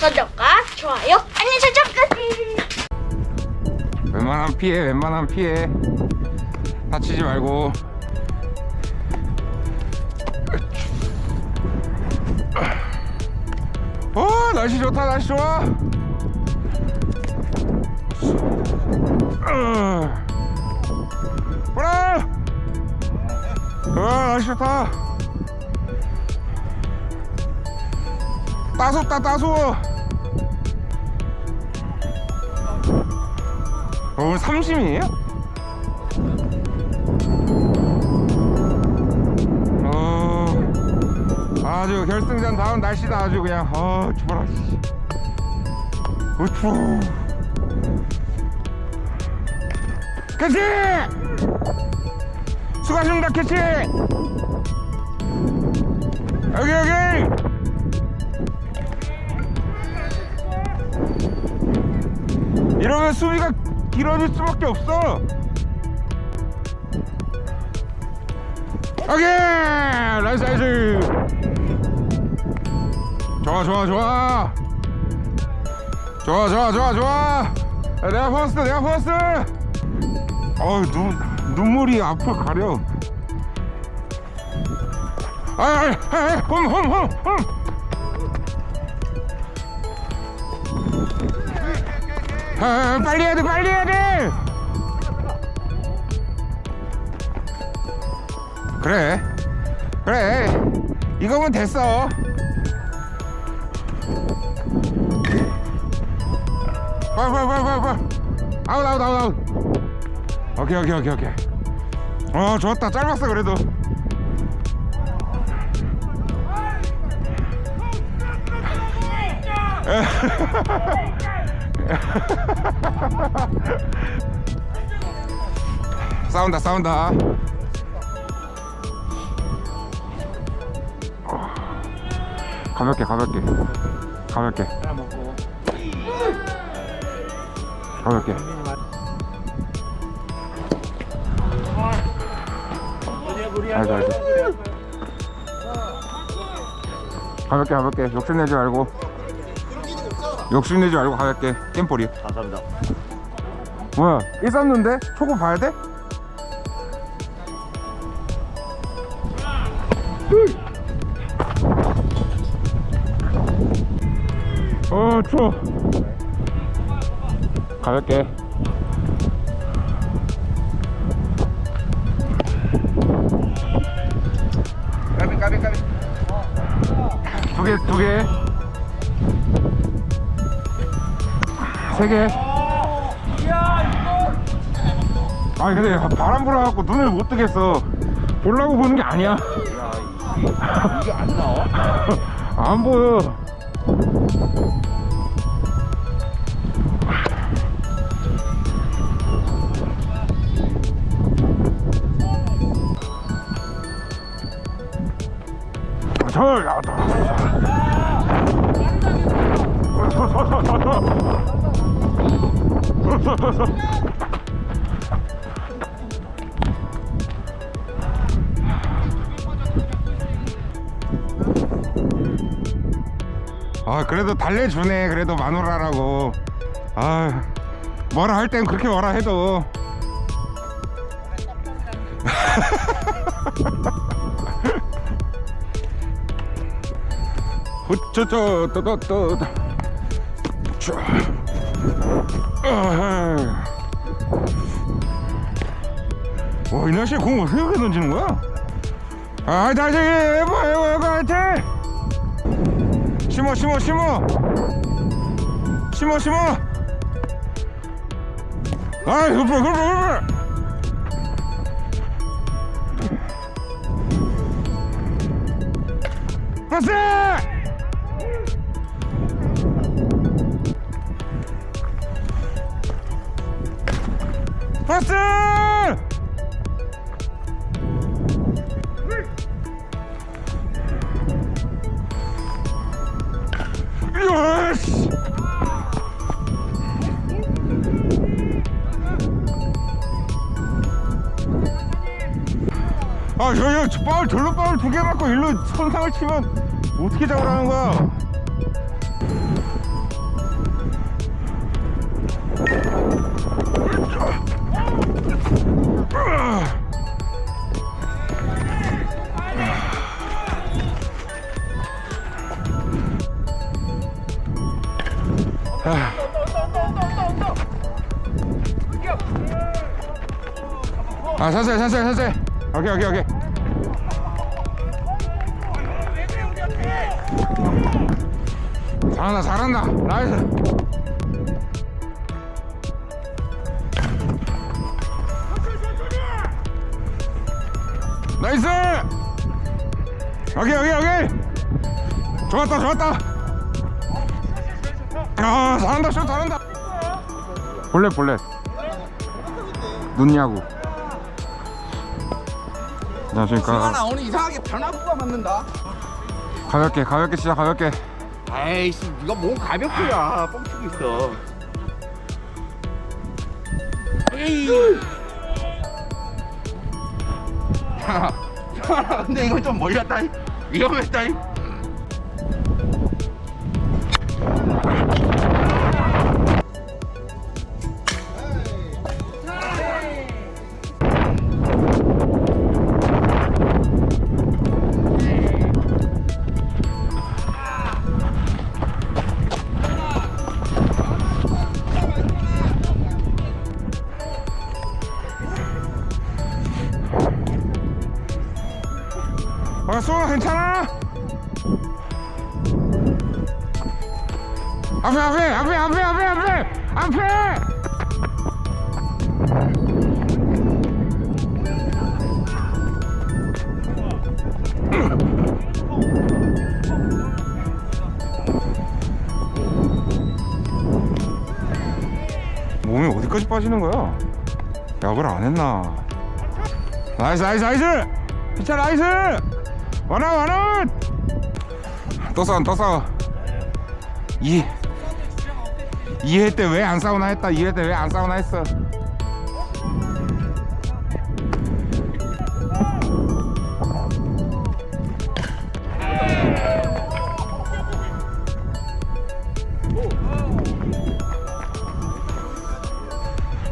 구독과 좋아요, 알림 설정까지. 웬만하면 피해 웬만하면 피해. 다치지 말고. 어 날씨 좋다 날씨 좋아. 어. 보라! 어 날씨 좋다. 따숩다 따스 오늘 30이에요? 어, 아주 결승전 다음 날씨다 아주 그냥 어 추워라 씨. 어 추워 캐치! 수고하십니다 캐치! 여기 여기! 이러면 수비가 길어질 수밖에 없어. 오케이, 나이스 나이스. 좋아 좋아 좋아. 좋아 좋아 좋아 좋아. 야, 내가 퍼스트 내가 퍼스트. 어우 눈 눈물이 앞을 가려. 아이 아이 홈홈홈 홈. 아, 빨리 해야 돼, 빨리 해야 돼. 그래, 그래. 이거면 됐어. 빨리, 빨리, 빨리, 빨리. 아웃, 아웃, 아웃, 아웃. 오케이, 오케이, 오케이, 오케이. 어, 좋았다. 짧았어, 그래도. 싸운다 싸운다. 가볍게 가볍게. 가볍게. 가볍게. 알죠 알죠. 가볍게 가볍게. 욕심내지 말고 욕심내지 말고 가볍게. 겜볼이 감사합니다. 뭐야 1 쌌는데? 초고 봐야 돼? 어 추워. 가볍게. 까비 까비 까비. 두개 두개 세개. 아니 근데 바람 불어갖고 눈을 못 뜨겠어. 보려고 보는 게 아니야. 이게 안 나와? 안 보여. 절 나왔다 아 그래도 달래주네. 그래도 마누라라고. 아 뭐라 할 땐 그렇게 뭐라 해도. 떠떠떠 와이 날씨에 공 어떻게 던지는 거야? 아 다시 해봐 해봐 해봐 화이팅 심어 심어 심어. 심어 심어. 아이 굿볼 굿볼 굿볼 파스 박수! 예스! 아, 저기 저 파울 절로 파울 두 개 맞고 일로 손상을 치면 어떻게 잡으라는 거야? 아. 아 천천히 천천히 천천히 오케이 오케이 오케이. 잘한다 잘한다. 나이스. 오케이 오케이 오케이 좋았다 좋았다 아 잘한다 슛 잘한다 볼넷 볼넷 눈야구 안녕하십니까 오늘 이상하게 변화구가 맞는다. 가볍게 가볍게 치자 가볍게 에이씨, 네가 몸 가볍구야. 뻥치고 있어. 에이. 야, 야, 근데 이거 좀 멀렸다. Yo me estoy... 몸이 어디까지 빠지는 거야? 야구를 안 했나? 나이스 나이스 나이스! 피차 나이스! 원아웃 또 싸워 또 싸워. 이 2회 때왜 안 싸우나 했다? 2회 때왜 안 싸우나 했어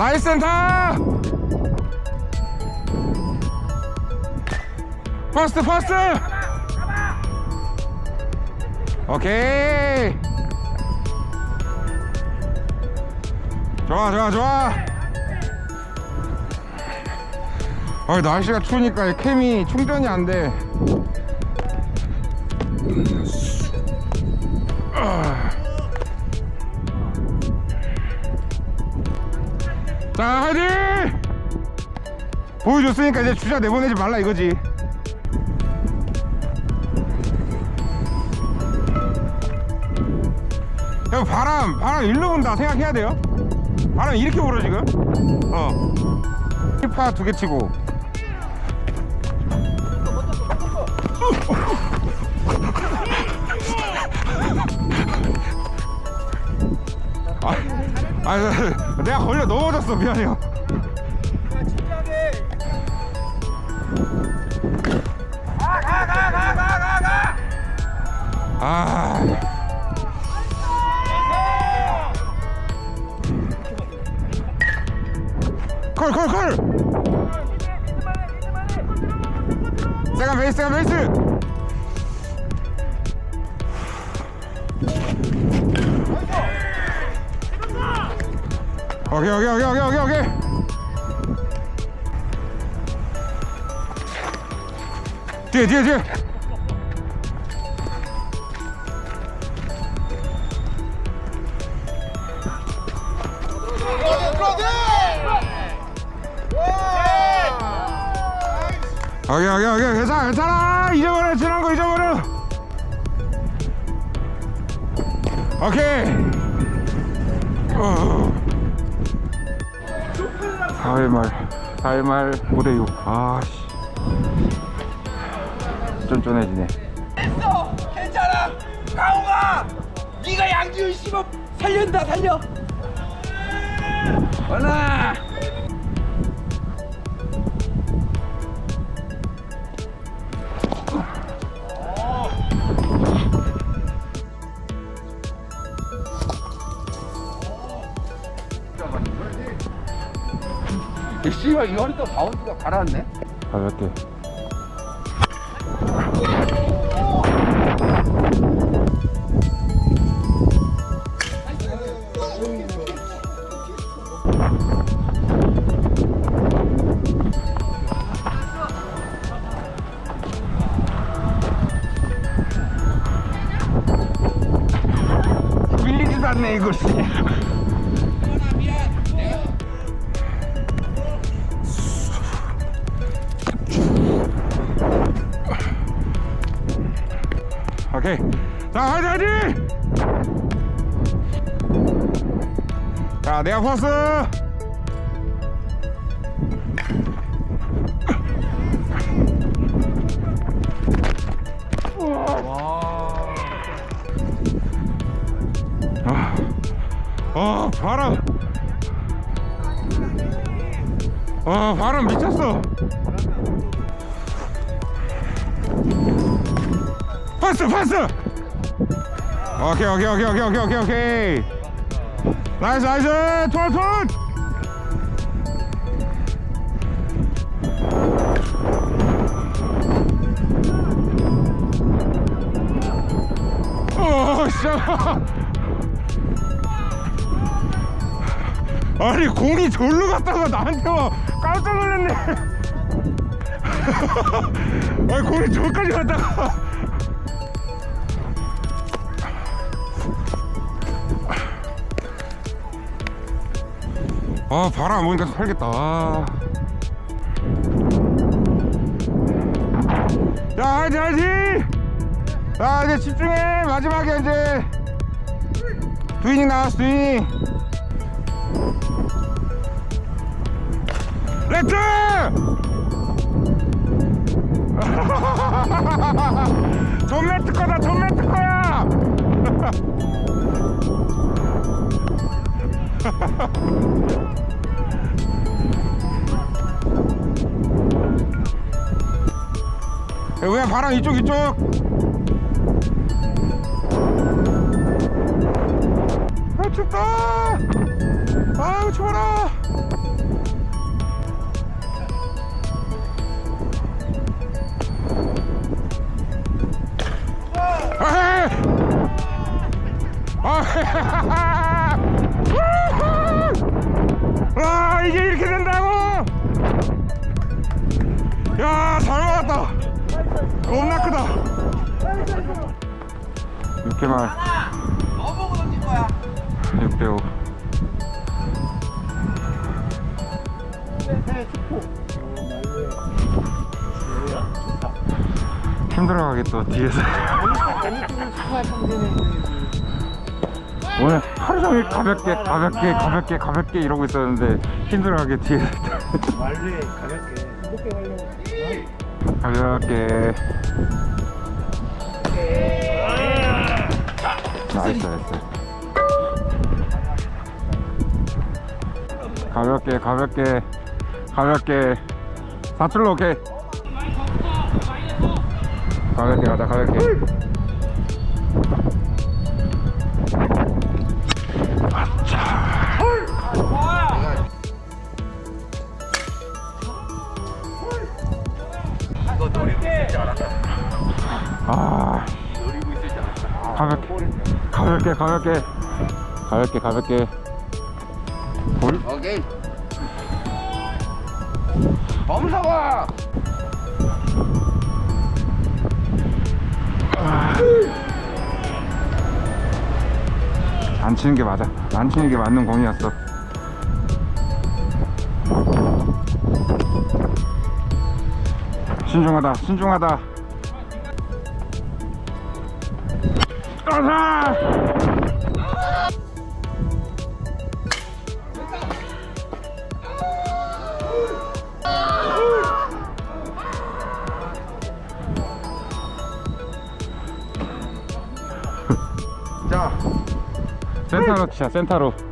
나이스 센터! 퍼스트 퍼스트! 오케이! 좋아 좋아 좋아! 어 날씨가 추우니까 이 캠이 충전이 안돼 자 화이팅 보여줬으니까 이제 주자 내보내지 말라 이거지. 형 바람 바람 일로 분다 생각해야 돼요? 바람 이렇게 불어 지금? 어. 힙파 두 개 치고 아 내가 걸려 넘어졌어. 미안해요. 아 오케이, 오케이, 오케이, 오케이, 오케이, 오케이. 뒤에, 뒤에, 뒤에. 오케이, 오케이, 오케이. 괜찮아, 괜찮아. 잊어버려, 지난 거 잊어버려. 오케이. 어. 4회 말, 4회 말 5대 6. 아, 씨. 쫀쫀해지네. 됐어! 괜찮아! 가오가! 네가 양지훈 씨발 살린다 살려! 원아! 이 씨발 이번에 또 바운드가 가라앉네? 가볍게. 밀리지도 않네 이거 씨 오케이. 화이팅 자 내가 퍼스. 아, 아 바람. 아 바람 미쳤어 파스 파스 오케이 오케이 오케이 오케이 오케이 오케이 오케이. 나이스 나이스. 톨 톨. 오 씨. 아니 공이 절로 갔다가 나한테 와 깜짝 놀랐네. 아니 공이 저기까지 갔다가 아 바람 안 보니까 살겠다. 아. 야 화이팅 화이팅! 자 이제 집중해. 마지막에 이제. 두이닝 나왔어 두이닝. 레트! 존 매트 거다 존 매트 거야 야, 왜 바람 이쪽 이쪽. 아 춥다. 아우 추워라 6개만 너보고 던질 거야 6대5 힘들어가게 또 뒤에서. 오늘 하루 종일 가볍게 가볍게 가볍게 가볍게 이러고 있었는데 힘들어가게 뒤에서. 말루에 가볍게 가볍게 나이스 나이스. 가볍게 가볍게 가볍게. 사출로 오케이. 가볍게 가자 가볍게. 이거 노리고 있을 줄 알았다 아. 가볍게 가볍게 가볍게 가볍게 가볍게 볼 오케이 범사와 안 치는 게 맞아. 안 치는 게 맞는 공이었어. 신중하다, 신중하다. 가자! 자 센터로 치자, 센터로.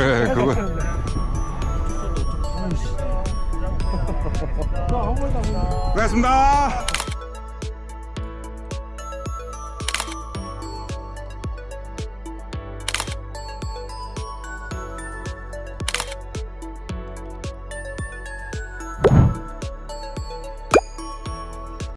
그래 그거 나한 번도 안 고맙습니다